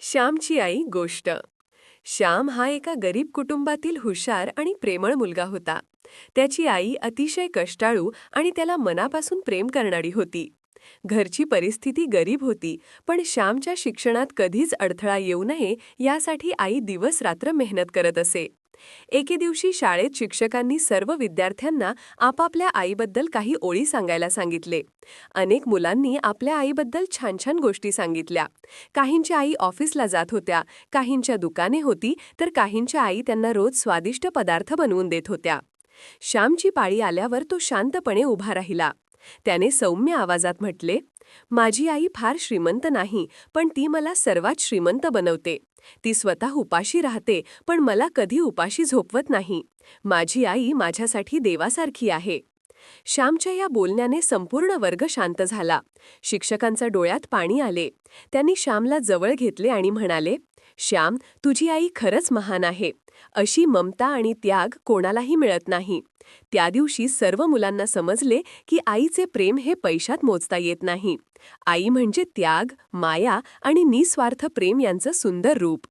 श्यामची आई गोष्ट. श्याम हा एका गरीब कुटुंबातील हुशार आणि प्रेमळ मुलगा होता. त्याची आई अतिशय कष्टाळू आणि त्याला मनापासून प्रेम करणारी होती. घरची परिस्थिती गरीब होती पण श्यामच्या शिक्षणात कधीच अडथळा येऊ नये यासाठी आई दिवस रात्र मेहनत करत असे. एके दिवशी शाळेत शिक्षकांनी सर्व विद्यार्थ्यांना आपापल्या आईबद्दल काही ओळी सांगायला सांगितले. अनेक मुलांनी आपल्या आईबद्दल छान छान गोष्टी सांगितल्या. काहींच्या आई ऑफिसला जात होत्या काहींच्या दुकाने होती तर काहींच्या आई त्यांना रोज स्वादिष्ट पदार्थ बनवून देत होत्या. श्यामची पाळी आल्यावर तो शांतपणे उभा राहिला. त्याने सौम्य आवाजात म्हटले माझी आई फार श्रीमंत नाही पण ती मला सर्वात श्रीमंत बनवते. ती स्वतः उपाशी राहते पण मला कधी उपाशी झोपवत नाही. माझी आई माझ्यासाठी देवासारखी आहे. श्यामच्या या बोलण्याने संपूर्ण वर्ग शांत झाला. शिक्षकांचा डोळ्यात पाणी आले. त्यांनी श्यामला जवळ घेतले आणि म्हणाले श्याम तुझी आई खरंच महान आहे. अशी ममता आणि त्याग कोणालाही मिळत नाही. त्या दिवशी सर्व मुलांना समजले की आईचे प्रेम हे पैशात मोजता येत नाही. आई म्हणजे त्याग माया आणि निस्वार्थ प्रेम यांचं सुंदर रूप.